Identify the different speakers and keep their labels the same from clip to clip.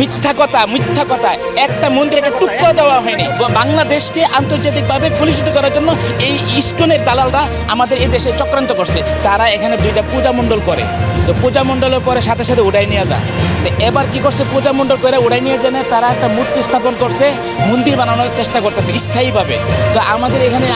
Speaker 1: মিথ্যা কথা মিথ্যা কথা। একটা মন্দিরকে টুকরো দেওয়া হয়নি। বাংলাদেশকে আন্তর্জাতিকভাবে কলুষিত করার জন্য এই ইস্কনের দালালরা আমাদের এই দেশে চক্রান্ত করছে। তারা এখানে দুইটা পূজা মণ্ডল করে। তো পূজা মণ্ডলের পরে সাথে সাথে উড়াই নিয়ে যায়। এবার কি করছে? পূজা মণ্ডল করে উড়াই নিয়ে জেনে তারা একটা মূর্তি স্থাপন করছে, মন্দির বানানোর চেষ্টা করতেছে স্থায়ীভাবে। তো আমাদের এখানে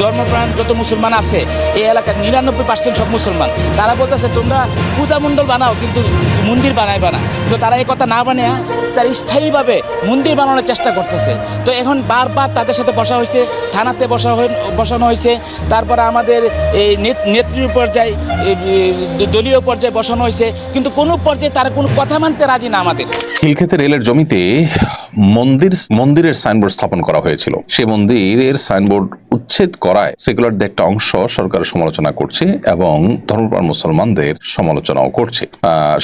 Speaker 1: ধর্মপ্রাণ যত মুসলমান আছে, এই এলাকার নিরানব্বই পার্সেন্ট সব মুসলমান। তারা বলতেছে, তোমরা পূজা মণ্ডল বানাও, কিন্তু মন্দির বানাই বানা তো তারা এই কথা না বানিয়ে তারা স্থায়ীভাবে মন্দির বানানোর চেষ্টা করতেছে। তো এখন বারবার তাদের সাথে বসা হয়েছে, থানাতে বসা বসানো হয়েছে। তারপরে আমাদের এই নেত- নেত্রী পর্যায়ে দলীয় পর্যায়ে বসানো হয়েছে। কিন্তু কোনো পর্যায়ে তারা কোনো কথা মানতে রাজি না আমাদের।
Speaker 2: খিলক্ষেতে রেলের জমিতে মন্দির মন্দিরের সাইনবোর্ড স্থাপন করা হয়েছিল। সে মন্দিরের সাইনবোর্ড উচ্ছেদ করায় সেকুলারদের একটা অংশ সরকারের সমালোচনা করছে এবং ধর্মপ্রাণ মুসলমানদের সমালোচনাও করছে।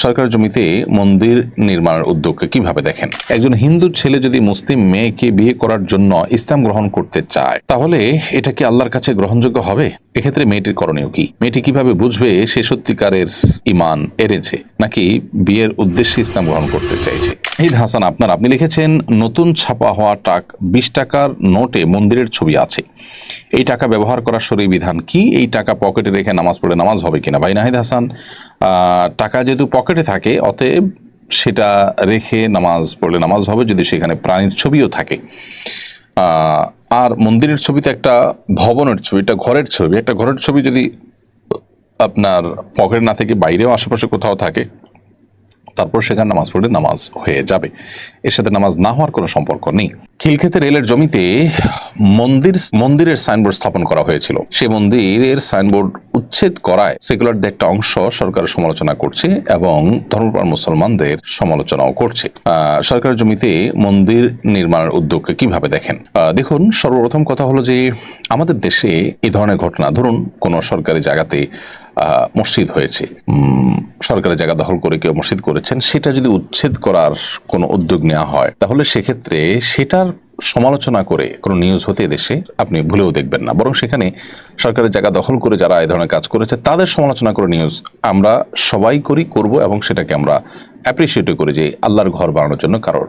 Speaker 2: সরকারের জমিতে মন্দির নির্মাণের উদ্যোগকে কীভাবে দেখেন? একজন হিন্দু ছেলে যদি মুসলিম মেয়েকে বিয়ে করার জন্য ইসলাম গ্রহণ করতে চায়, তাহলে এটা কি আল্লাহর কাছে গ্রহণযোগ্য হবে? এক্ষেত্রে মেয়েটির করণীয় কি? মেয়েটি কীভাবে বুঝবে সে সত্যিকারের ইমান এনেছে, নাকি বিয়ের উদ্দেশ্যে ইসলাম গ্রহণ করতে চাইছে? ঈদ হাসান, আপনার, আপনি লিখেছেন, নতুন ছাপা হওয়া টাক, বিশ টাকার নোটে মন্দিরের ছবি আছে। এই টাকা ব্যবহার করার শরীর বিধান কি? এই টাকা পকেটে রেখে নামাজ পড়ে নামাজ হবে কিনা? ভাই নাহিদ হাসান টাকা যেহেতু পকেটে থাকে, অতএব সেটা রেখে নামাজ পড়লে নামাজ হবে যদি সেখানে প্রাণীর ছবিও থাকে। আর মন্দিরের ছবিতে একটা ভবনের ছবি, একটা ঘরের ছবি, একটা ঘরের ছবি যদি আপনার পকেট না থেকে বাইরেও আশেপাশে কোথাও থাকে তারপর সেখানে নামাজ পড়লে নামাজ হয়ে যাবে। এর সাথে নামাজ না হওয়ার কোনো সম্পর্ক নেই। খিলক্ষেতে রেলের জমিতে মন্দির, মন্দিরের সাইনবোর্ড স্থাপন করা হয়েছিল। সে মন্দিরের সাইনবোর্ড উচ্ছেদ করায় সেকুলারদের একটা অংশ সরকারের সমালোচনা করছে এবং ধর্মপ্রাণ মুসলমানদের সমালোচনাও করছে। সরকারের জমিতে মন্দির নির্মাণের উদ্যোগকে কীভাবে দেখেন? দেখুন, সর্বপ্রথম কথা হলো যে আমাদের দেশে এই ধরনের ঘটনা, ধরুন কোনো সরকারি জায়গাতে মসজিদ হয়েছে। সরকারের জায়গা দখল করে কেউ মসজিদ করেছেন, সেটা যদি উচ্ছেদ করার কোনো উদ্যোগ নেওয়া হয়, তাহলে সেক্ষেত্রে সেটার সমালোচনা করে কোনো নিউজ হতে দেশে আপনি ভুলেও দেখবেন না। বরং সেখানে সরকারের জায়গা দখল করে যারা এই ধরনের কাজ করেছে, তাদের সমালোচনা করে নিউজ আমরা সবাই করি, করব এবং সেটাকে আমরা অ্যাপ্রিসিয়েট করি যে আল্লাহর ঘর বানানোর জন্য কারোর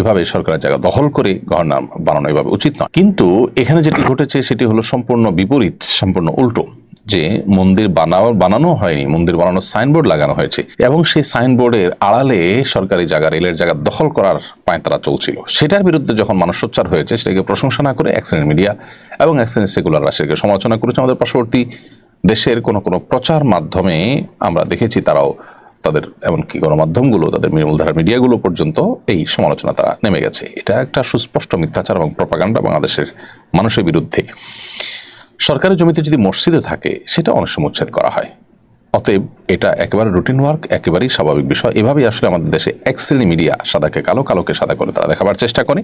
Speaker 2: এভাবে সরকারের জায়গা দখল করে ঘর নাম বানানো এভাবে উচিত নয়। কিন্তু এখানে যেটি ঘটেছে, সেটি হলো সম্পূর্ণ বিপরীত, সম্পূর্ণ উল্টো। যে মন্দির বানাও বানানো হয়নি, মন্দির বানানোর সাইনবোর্ড লাগানো হয়েছে। এবং সেই সাইনবোর্ডের আড়ালে সরকারি জায়গা, রেলের জায়গা দখল করার পায়তারা চলছিল। সেটার বিরুদ্ধে যখন মানুষ সোচ্চার হয়েছে, সেটাকে প্রশংসা না করে অ্যাক্সিডেন্ট মিডিয়া এবং অ্যাক্সিডেন্ট সেকুলাররা সেটাকে সমালোচনা করেছে আমাদের পার্শ্ববর্তী দেশের কোনো কোনো প্রচার মাধ্যমে আমরা দেখেছি তারাও তাদের এমনকি গণমাধ্যমগুলো, তাদের মূলধারা মিডিয়াগুলো পর্যন্ত এই সমালোচনা তারা নেমে গেছে। এটা একটা সুস্পষ্ট মিথ্যাচার এবং প্রপাগান্ডা বাংলাদেশের মানুষের বিরুদ্ধে। সরকারি জমিতে যদি মসজিদে থাকে, সেটা অনেক সময় উচ্ছেদ করা হয়। অতএব এটা একেবারে রুটিন ওয়ার্ক একেবারেই স্বাভাবিক বিষয়। এভাবেই আসলে আমাদের দেশে এক মিডিয়া সাদাকে কালো, কালোকে সাদা করে তারা দেখাবার চেষ্টা করে।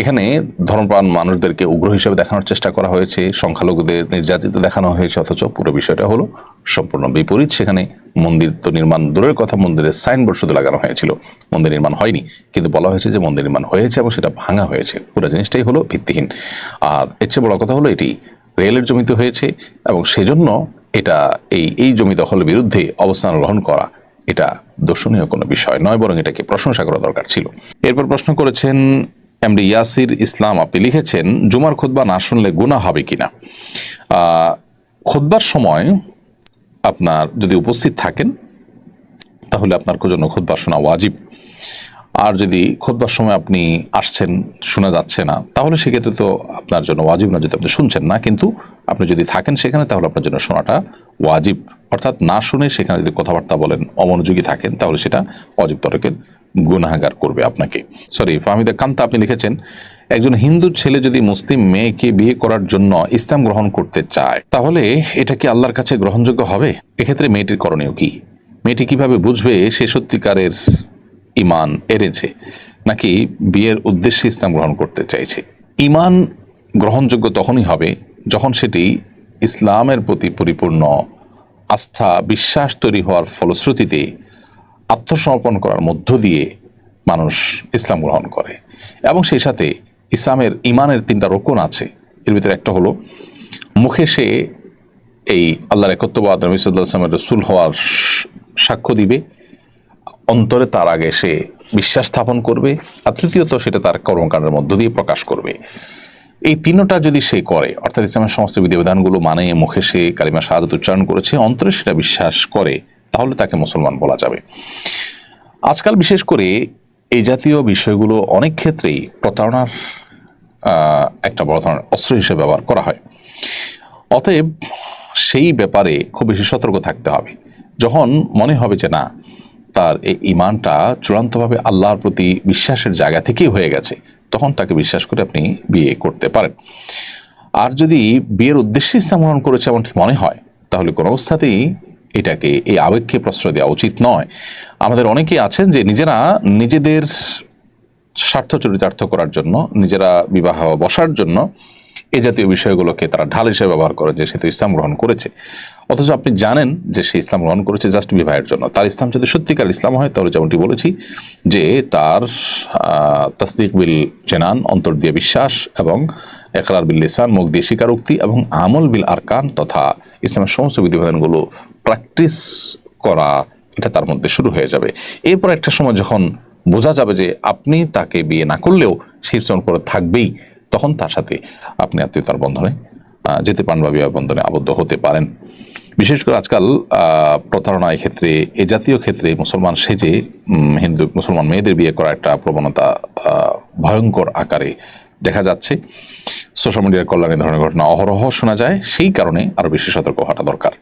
Speaker 2: এখানে ধর্মপ্রাণ মানুষদেরকে উগ্র হিসেবে দেখানোর চেষ্টা করা হয়েছে, সংখ্যালঘুদের নির্যাতিত দেখানো হয়েছে, অথচ পুরো বিষয়টা হলো সম্পূর্ণ বিপরীত। সেখানে মন্দির তো নির্মাণ, দূরের কথা মন্দিরের সাইনবোর্ড শুধু লাগানো হয়েছিল। মন্দির নির্মাণ হয়নি, কিন্তু বলা হয়েছে যে মন্দির নির্মাণ হয়েছে এবং সেটা ভাঙা হয়েছে। পুরো জিনিসটাই হলো ভিত্তিহীন। আর এর চেয়ে বড় কথা হলো এটি রেলের জমিতে হয়েছে এবং সেজন্য এটা এই এই জমি দখলের বিরুদ্ধে অবস্থান গ্রহণ করা এটা দর্শনীয় কোনো বিষয় নয় বরং এটাকে প্রশংসা করা দরকার ছিল। এরপর প্রশ্ন করেছেন এমডি ইয়াসির ইসলাম আপনি লিখেছেন জুমার খুতবা না শুনলে গুনাহ হবে কিনা? আহ, খুতবার সময় আপনার যদি উপস্থিত থাকেন তাহলে আপনার জন্য খুতবা শোনা ওয়াজিব। আর যদি খোদবার সময় আপনি আসছেন, শোনা যাচ্ছে না, তাহলে সেক্ষেত্রে তো আপনার জন্য ওয়াজিব না যদি আপনি শুনছেন না। কিন্তু আপনি যদি থাকেন সেখানে, তাহলে আপনার জন্য শোনাটা ওয়াজিব। অর্থাৎ না শুনে সেখানে যদি কথাবার্তা বলেন, অমনোযোগী থাকেন, তাহলে সেটা অজিব তরকের গুনাহাগার করবে আপনাকে। সরি ফাহমিদা কান্তা, আপনি লিখেছেন, একজন হিন্দু ছেলে যদি মুসলিম মেয়েকে বিয়ে করার জন্য ইসলাম গ্রহণ করতে চায়, তাহলে এটা কি আল্লাহর কাছে গ্রহণযোগ্য হবে? এক্ষেত্রে মেয়েটির করণীয় কি? মেয়েটি কীভাবে বুঝবে সে সত্যিকারের ইমান এনেছে নাকি বিয়ের উদ্দেশ্যে ইসলাম গ্রহণ করতে চাইছে? ইমান গ্রহণযোগ্য তখনই হবে যখন সেটি ইসলামের প্রতি পরিপূর্ণ আস্থা, বিশ্বাস তৈরি হওয়ার ফলশ্রুতিতে আত্মসমর্পণ করার মধ্য দিয়ে মানুষ ইসলাম গ্রহণ করে। এবং সেই সাথে ইসলামের ইমানের তিনটা রোকন আছে। এর ভিতরে একটা হলো, মুখে সে এই আল্লাহর একত্ববাদ, নবী সাল্লাহ রসুল হওয়ার সাক্ষ্য দিবে অন্তরে তার আগে সে বিশ্বাস স্থাপন করবে আর তৃতীয়ত সেটা তার কর্মকাণ্ডের মধ্য দিয়ে প্রকাশ করবে। এই তিনটা যদি সে করে, অর্থাৎ ইসলামের সমস্ত বিধিবিধানগুলো মানে মুখে সে কালিমা শাহাদত উচ্চারণ করেছে, অন্তরে সেটা বিশ্বাস করে, তাহলে তাকে মুসলমান বলা যাবে। আজকাল বিশেষ করে এই জাতীয় বিষয়গুলো অনেক ক্ষেত্রেই প্রতারণার একটা বড় ধরনের অস্ত্র হিসেবে ব্যবহার করা হয়। অতএব সেই ব্যাপারে খুব বেশি সতর্ক থাকতে হবে। যখন মনে হবে যে না তার এই ইমানটা চূড়ান্তভাবে আল্লাহর প্রতি বিশ্বাসের জায়গা থেকেই হয়ে গেছে, তখন তাকে বিশ্বাস করে আপনি বিয়ে করতে পারেন। আর যদি বিয়ের উদ্দেশ্যে ইসলাম গ্রহণ করেছে এমনটি মনে হয়, তাহলে কোনো অবস্থাতেই এটাকে, এই আবেগকে প্রশ্রয় দেওয়া উচিত নয়। আমাদের অনেকেই আছেন যে নিজেরা নিজেদের স্বার্থ চরিতার্থ করার জন্য, নিজেরা বিবাহ বসার জন্য এই জাতীয় বিষয়গুলোকে তারা ঢাল হিসেবে ব্যবহার করে যে সে তো ইসলাম গ্রহণ করেছে। অথচ আপনি জানেন যে সে ইসলাম গ্রহণ করেছে জাস্ট বিবাহের জন্য। তার ইসলাম যদি সত্যিকার ইসলাম হয়, তাহলে যেমনটি বলেছি যে তার তাসদিক বিল জেনান, অন্তর দিয়ে বিশ্বাস এবং একরার বিল লিসান, মুখ দিয়ে স্বীকারোক্তি এবং আমল বিল আরকান তথা ইসলামের সমস্ত বিধিবিধানগুলো প্র্যাকটিস করা এটা তার মধ্যে শুরু হয়ে যাবে। এরপর একটা সময় যখন বোঝা যাবে যে আপনি তাকে বিয়ে না করলেও সেই উপরে থাকবেই। তখন তার সাথে আপনি আত্মীয়তার বন্ধনে যেতে পারেন বা বিবাহ বন্ধনে আবদ্ধ হতে পারেন। বিশেষ করে আজকাল প্রতারণা ক্ষেত্রে, এ জাতীয় ক্ষেত্রে মুসলমান সেজে হিন্দু, মুসলমান মেয়েদের বিয়ে করা একটা প্রবণতা ভয়ঙ্কর আকারে দেখা যাচ্ছে। সোশ্যাল মিডিয়ার কল্যাণে ধরনের ঘটনা অহরহ শোনা যায়, সেই কারণে আরও বেশি সতর্ক হওয়াটা দরকার।